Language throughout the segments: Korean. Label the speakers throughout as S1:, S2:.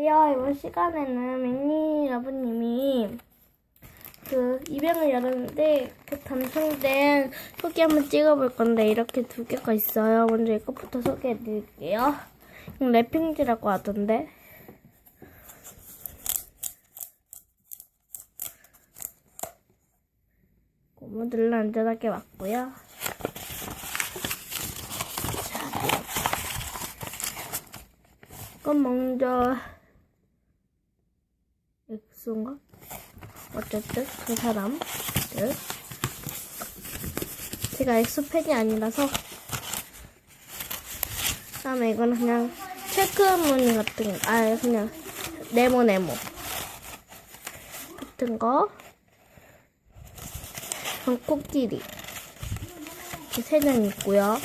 S1: 안녕하세요. 이번 시간에는 맥니 여러분님이 그 입양을 열었는데 그 단성된 후기 한번 찍어볼 건데 이렇게 두 개가 있어요. 먼저 이것부터 소개해드릴게요. 이건 랩핑지라고 하던데. 고무들로 안전하게 왔고요. 그럼 먼저 엑소인가? 어쨌든 그 사람 네. 제가 엑소 팬이 아니라서 다음에 이거는 그냥 체크무늬 같은 거, 아 그냥 네모 네모 같은 거 그럼 코끼리 세장 있고요.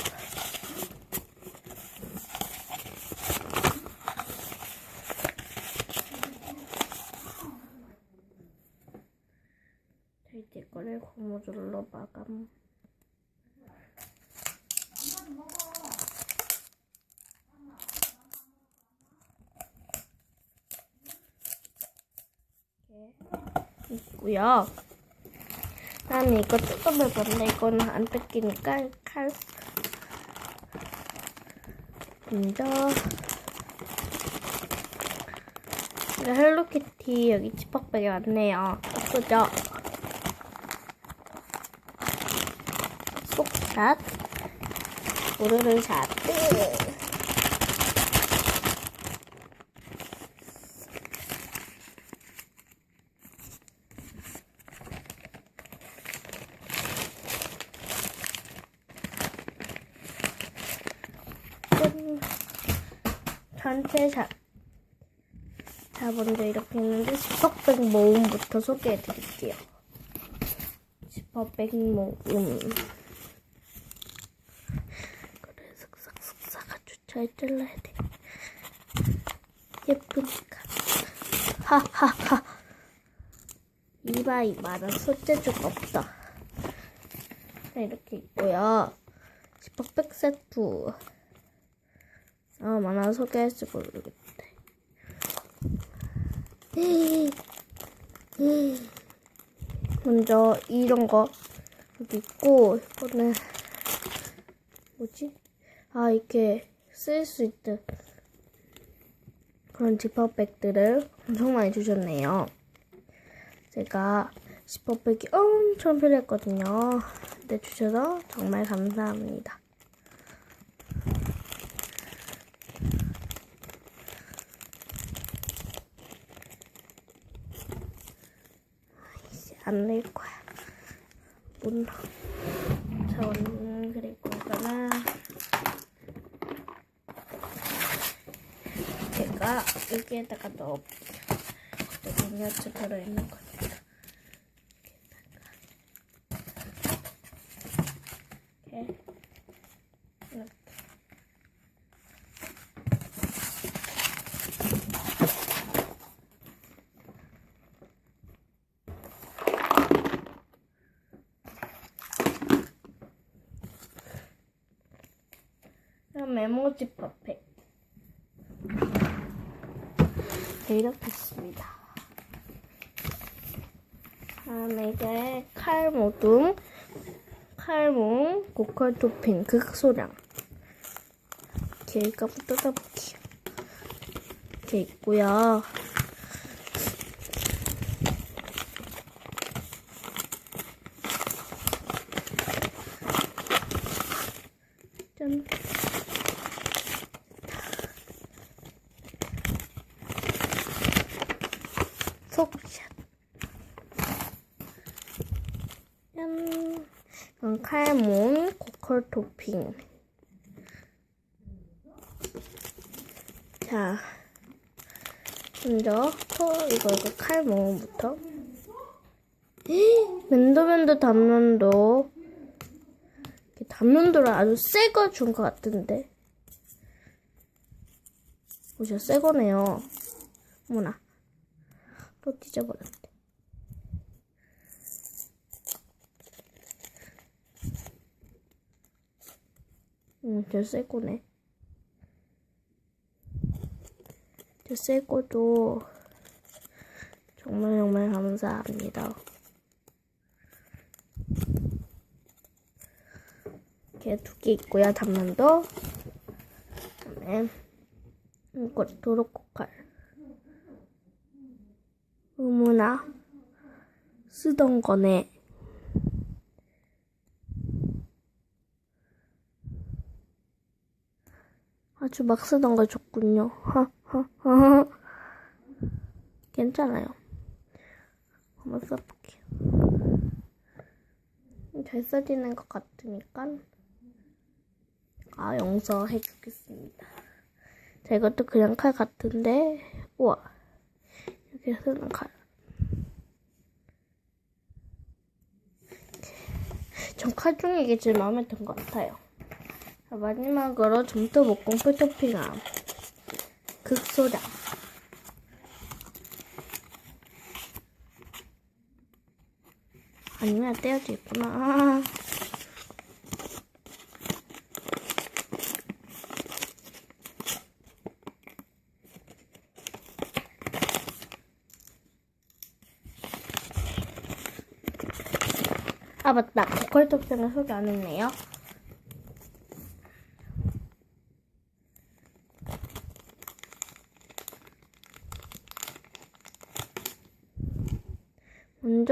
S1: 자, 이제 거를 고무줄로 마감. 있고요. 다음에 이거 뜯어볼 건데 이거는 안 뜯기니까 칼 먼저 헬로키티 여기 지퍼백에 왔네요. 예쁘죠? 샷 오르르 샷 짠. 전체 샷. 자, 먼저 이렇게 했는데, 지퍼백 모음부터 소개해 드릴게요. 지퍼백 모음. 그래, 슥싹슥싹 아주 잘 잘라야 돼. 예쁘니까. 하하하. 이바이바는 소재주가 없다. 자, 이렇게 있고요. 지퍼백 세트. 아, 많아 소개할지 모르겠대. 먼저 이런 거 여기 있고 이거는 뭐지? 아 이렇게 쓸 수 있는 그런 지퍼백들을 엄청 많이 주셨네요. 제가 지퍼백이 엄청 필요했거든요. 근데 주셔서 정말 감사합니다. 안낼 거야. 못 넣어. 전그리고 이거는 제가 여기에다가 넣어볼게요. 그때 양념치 들어있는 거니까. 이렇 퍼펙. 네. 다음에 이제 칼모둠, 칼몽, 고컬 토핑, 극소량. 이거부터 뜯어볼게요. 이렇게 있고요. 짠. 속샷. 짠. 이건 칼몬 고컬 토핑. 자, 먼저 토 이거 이거 칼몬부터. 면도면도 단면도 단면도를 아주 새 거 준 것 같은데. 보셔 새 거네요. 어머나. 또 뒤져버렸대. 응, 저 새 거네. 새 거도 정말 정말 감사합니다. 이렇게 두 개 있고요. 단면도. 그다음에 이거 도로코칼. 의무나 쓰던 거네. 아주 막 쓰던 걸 줬군요. 괜찮아요. 한번 써볼게요. 잘 써지는 것 같으니까 아 용서 해주겠습니다. 자 이것도 그냥 칼 같은데 우와 이렇게 쓰는 칼. 전 칼 중에 이게 제일 마음에 든 것 같아요. 자, 마지막으로 점토 목공풀 토핑함 극소량 아니면 떼어져 있구나. 아. 아 맞다. 보컬 토핑을 소개 안 했네요.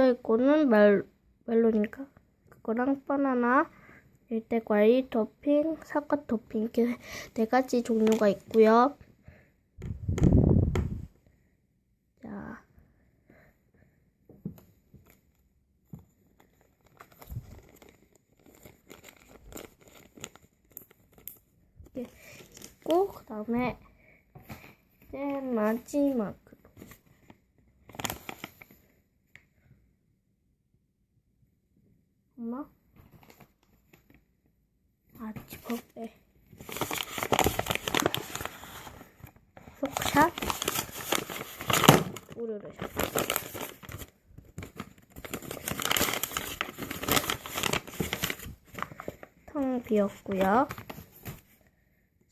S1: 먼저 있고는 멜, 멜론인가? 그거랑 바나나, 일대과일 토핑, 사과 토핑 이렇게 네 가지 종류가 있고요. 자, 있고 그 다음에 이제 마지막으로 엄마? 아, 집어빼. 속샷? 우르르. 텅 비었고요.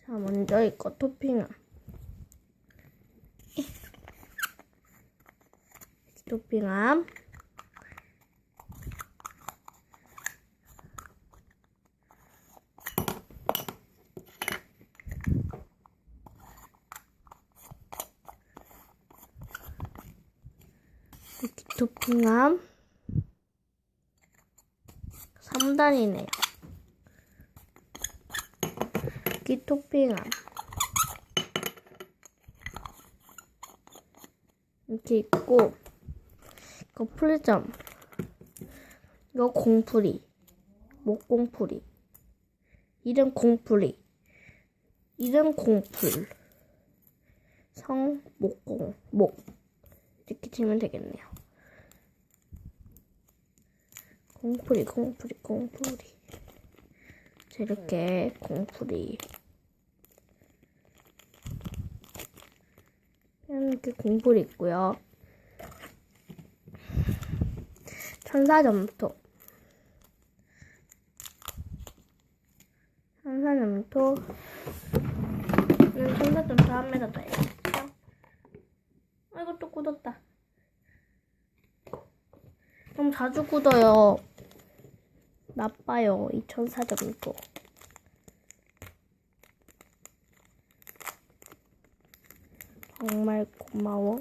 S1: 자, 먼저 이거. 토핑함. 이렇게 토핑함 3단이네요. 이렇게 토핑함 이렇게 있고 이거 풀점 이거 공풀이 목공풀이 이름 공풀이 이름 공풀 성 목공 목 이렇게 치면 되겠네요. 공풀이, 공풀이, 공풀이. 자, 이렇게 공풀이. 이렇게 공풀이 있고요. 천사점토. 천사점토. 는 천사점토 한 매더 더해요. 아이고 또 굳었다. 너무 자주 굳어요. 나빠요. 2004점도. 정말 고마워.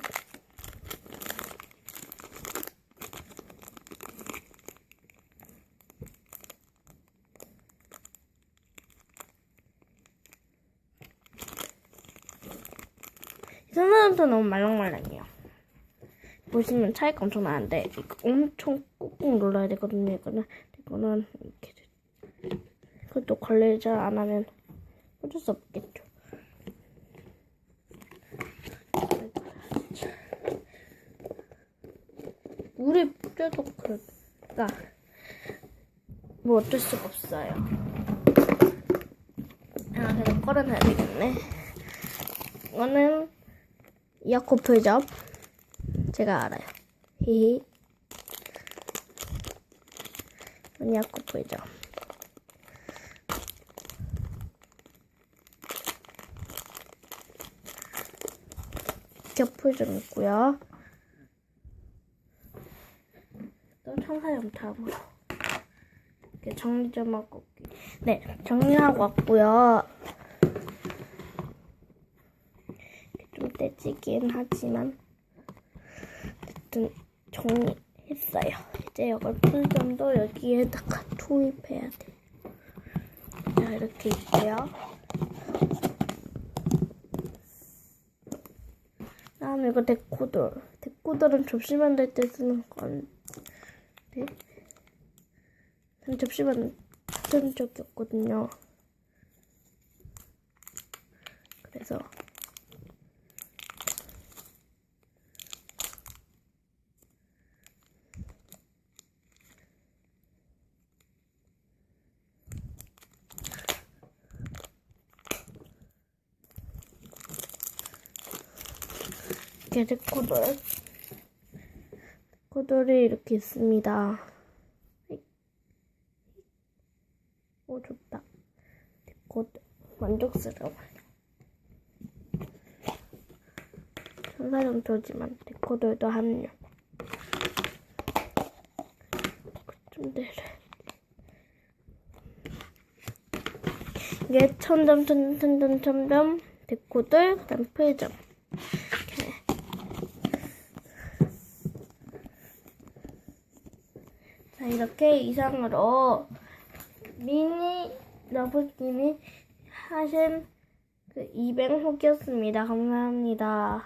S1: 이 선사점도 너무 말랑말랑해요. 보시면 차이가 엄청 나는데 엄청 꾹꾹 눌러야 되거든요. 이거는 이거는 이렇게 그것도 안 하면 어쩔 수 없겠죠. 물에 뿌려도 그러니까 뭐 어쩔 수가 없어요. 아 그래도 꺼내놔야 되겠네. 이거는 야코프점 제가 알아요. 히히. 야코프점. 겹풀 좀 있고요. 또 천사점 다음으로 이렇게 정리 좀 하고 올게요. 네, 정리하고 왔고요. 좀 떼지긴 하지만 어쨌든 정리했어요. 이제 이걸 풀점도 여기에다가 투입해야 돼. 자, 이렇게 있고요. 다음에 이거 데코돌. 데코돌은 접시 만들 때 쓰는 건 데. 전 접시 만든 적이 없거든요. 그래서 이렇게 데 코돌이 이렇게 있습니다. 오 좋다. 데코돌 만족스러워요. 천사점토지만 데코돌도 합류. 좀 내려. 이게 천점 천점점 천점 데코돌 그다음 풀점. 이렇게. 자 이렇게 이상으로 미니 러브님이 하신 그200 혹이었습니다. 감사합니다.